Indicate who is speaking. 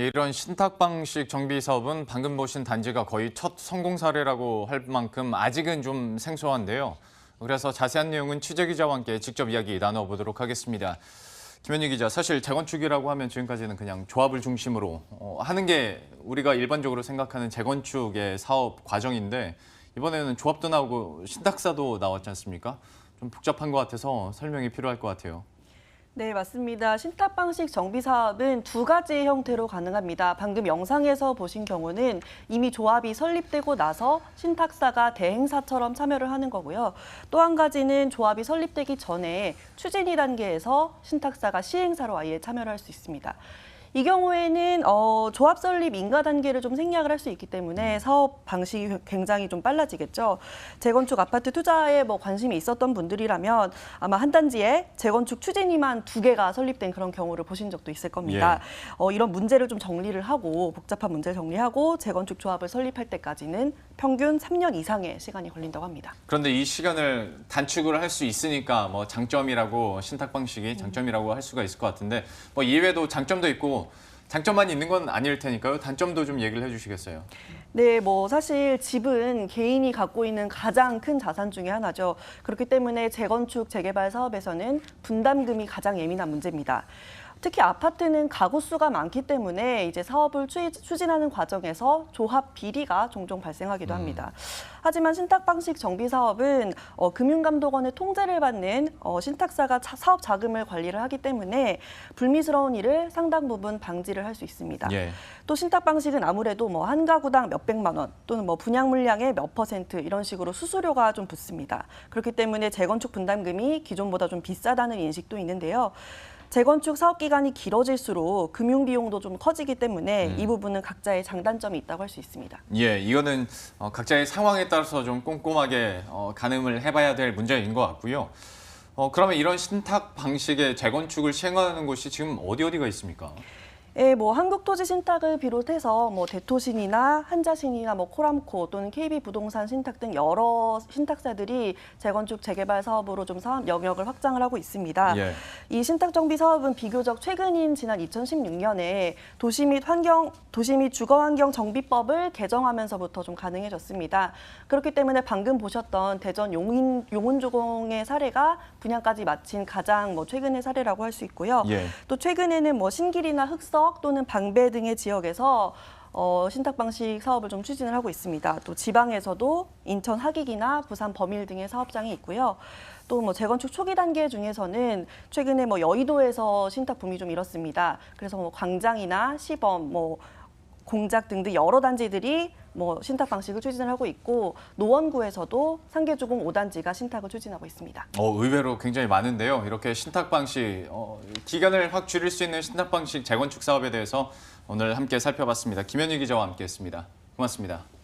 Speaker 1: 예, 이런 신탁 방식 정비 사업은 방금 보신 단지가 거의 첫 성공 사례라고 할 만큼 아직은 좀 생소한데요. 그래서 자세한 내용은 취재 기자와 함께 직접 이야기 나눠보도록 하겠습니다. 김현희 기자, 사실 재건축이라고 하면 지금까지는 그냥 조합을 중심으로 어, 하는 게 우리가 일반적으로 생각하는 재건축의 사업 과정인데 이번에는 조합도 나오고 신탁사도 나왔지 않습니까? 좀 복잡한 것 같아서 설명이 필요할 것 같아요.
Speaker 2: 네, 맞습니다. 신탁 방식 정비 사업은 두 가지 형태로 가능합니다. 방금 영상에서 보신 경우는 이미 조합이 설립되고 나서 신탁사가 대행사처럼 참여를 하는 거고요. 또 한 가지는 조합이 설립되기 전에 추진위 단계에서 신탁사가 시행사로 아예 참여를 할 수 있습니다. 이 경우에는 어, 조합 설립 인가 단계를 좀 생략을 할 수 있기 때문에 사업 방식이 굉장히 좀 빨라지겠죠. 재건축 아파트 투자에 뭐 관심이 있었던 분들이라면 아마 한 단지에 재건축 추진위만 두 개가 설립된 그런 경우를 보신 적도 있을 겁니다. 어, 이런 문제를 좀 정리를 하고 복잡한 문제를 정리하고 재건축 조합을 설립할 때까지는 평균 3년 이상의 시간이 걸린다고 합니다.
Speaker 1: 그런데 이 시간을 단축을 할 수 있으니까 뭐 장점이라고 신탁 방식이 장점이라고 할 수가 있을 것 같은데 뭐 이외에도 장점도 있고 장점만 있는 건 아닐 테니까요. 단점도 좀 얘기를 해주시겠어요?
Speaker 2: 네, 뭐 사실 집은 개인이 갖고 있는 가장 큰 자산 중에 하나죠. 그렇기 때문에 재건축 재개발 사업에서는 분담금이 가장 예민한 문제입니다. 특히 아파트는 가구 수가 많기 때문에 이제 사업을 추- 추진하는 과정에서 조합 비리가 종종 발생하기도 합니다. 하지만 신탁 방식 정비 사업은 어, 금융감독원의 통제를 받는 어, 신탁사가 차- 사업 자금을 관리를 하기 때문에 불미스러운 일을 상당 부분 방지를 할 수 있습니다.
Speaker 1: 예.
Speaker 2: 또 신탁 방식은 아무래도 뭐 한 가구당 몇 백만 원 또는 뭐 분양 물량의 몇 퍼센트 이런 식으로 수수료가 좀 붙습니다. 그렇기 때문에 재건축 분담금이 기존보다 좀 비싸다는 인식도 있는데요. 재건축 사업 기간이 길어질수록 금융 비용도 좀 커지기 때문에 이 부분은 각자의 장단점이 있다고 할 수 있습니다.
Speaker 1: 예, 이거는 어, 각자의 상황에 따라서 좀 꼼꼼하게 어, 가늠을 해봐야 될 문제인 것 같고요. 어, 그러면 이런 신탁 방식의 재건축을 시행하는 곳이 지금 어디 어디가 있습니까?
Speaker 2: 예, 뭐 한국토지 신탁을 비롯해서 뭐 대토신이나 한자신이나 뭐 코람코 또는 KB 부동산 신탁 등 여러 신탁사들이 재건축 재개발 사업으로 좀 사업 영역을 확장을 하고 있습니다.
Speaker 1: 예.
Speaker 2: 이 신탁 정비 사업은 비교적 최근인 지난 2016년에 도시 및 환경 도시 및 주거 환경 정비법을 개정하면서부터 좀 가능해졌습니다. 그렇기 때문에 방금 보셨던 대전 용인 용운조공의 사례가 분양까지 마친 가장 뭐 최근의 사례라고 할 수 있고요.
Speaker 1: 예.
Speaker 2: 또 최근에는 뭐 신길이나 흑석 또는 방배 등의 지역에서 어, 신탁 방식 사업을 좀 추진을 하고 있습니다. 또 지방에서도 인천 하객이나 부산 범일 등의 사업장이 있고요. 또 뭐 재건축 초기 단계 중에서는 최근에 뭐 여의도에서 신탁 붐이 좀 일었습니다. 그래서 뭐 광장이나 시범, 뭐 공작 등등 여러 단지들이 뭐 신탁 방식을 추진을 하고 있고 노원구에서도 상계주공 5단지가 신탁을 추진하고 있습니다.
Speaker 1: 어, 의외로 굉장히 많은데요. 이렇게 신탁 방식, 어, 기간을 확 줄일 수 있는 신탁 방식 재건축 사업에 대해서 오늘 함께 살펴봤습니다. 김현희 기자와 함께했습니다. 고맙습니다.